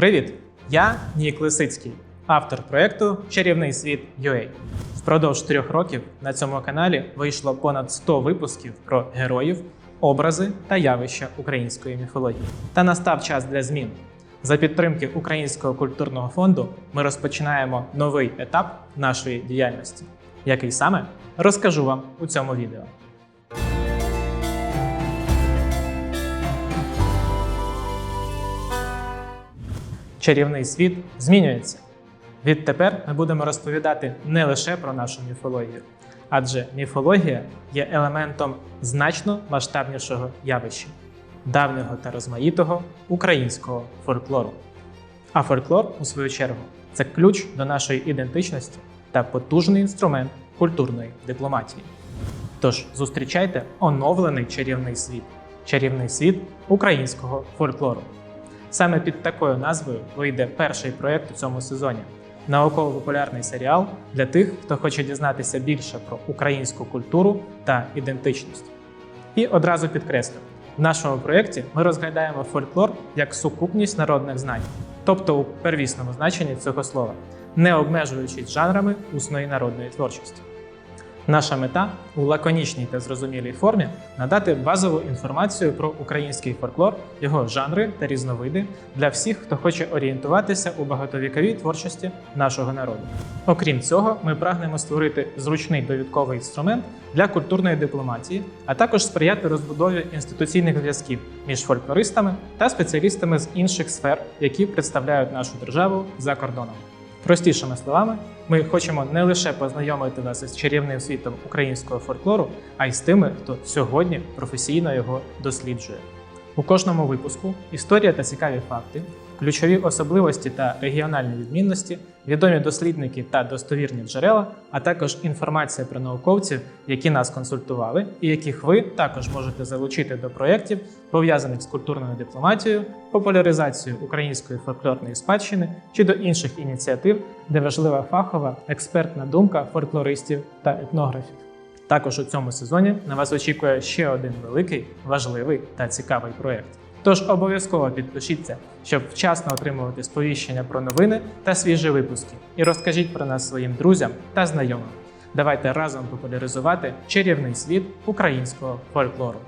Привіт! Я Нік Лисицький, автор проєкту Чарівний світ UA. Впродовж трьох років на цьому каналі вийшло понад 100 випусків про героїв, образи та явища української міфології. Та настав час для змін. За підтримки Українського культурного фонду ми розпочинаємо новий етап нашої діяльності. Який саме розкажу вам у цьому відео. Чарівний світ змінюється. Відтепер ми будемо розповідати не лише про нашу міфологію, адже міфологія є елементом значно масштабнішого явища давнього та розмаїтого українського фольклору. А фольклор, у свою чергу, це ключ до нашої ідентичності та потужний інструмент культурної дипломатії. Тож зустрічайте оновлений чарівний світ чарівний світ українського фольклору. Саме під такою назвою вийде перший проєкт у цьому сезоні науково-популярний серіал для тих, хто хоче дізнатися більше про українську культуру та ідентичність. І одразу підкреслю: в нашому проєкті ми розглядаємо фольклор як сукупність народних знань, тобто у первісному значенні цього слова, не обмежуючись жанрами усної народної творчості. Наша мета у лаконічній та зрозумілій формі надати базову інформацію про український фольклор, його жанри та різновиди для всіх, хто хоче орієнтуватися у багатовіковій творчості нашого народу. Окрім цього, ми прагнемо створити зручний довідковий інструмент для культурної дипломатії, а також сприяти розбудові інституційних зв'язків між фольклористами та спеціалістами з інших сфер, які представляють нашу державу за кордоном. Простішими словами, ми хочемо не лише познайомити вас із чарівним світом українського фольклору, а й з тими, хто сьогодні професійно його досліджує. У кожному випуску історія та цікаві факти, ключові особливості та регіональні відмінності, відомі дослідники та достовірні джерела, а також інформація про науковців, які нас консультували, і яких ви також можете залучити до проєктів, пов'язаних з культурною дипломатією, популяризацією української фольклорної спадщини чи до інших ініціатив, де важлива фахова експертна думка фольклористів та етнографів. Також у цьому сезоні на вас очікує ще один великий, важливий та цікавий проєкт. Тож обов'язково підпишіться, щоб вчасно отримувати сповіщення про новини та свіжі випуски. І розкажіть про нас своїм друзям та знайомим. Давайте разом популяризувати чарівний світ українського фольклору.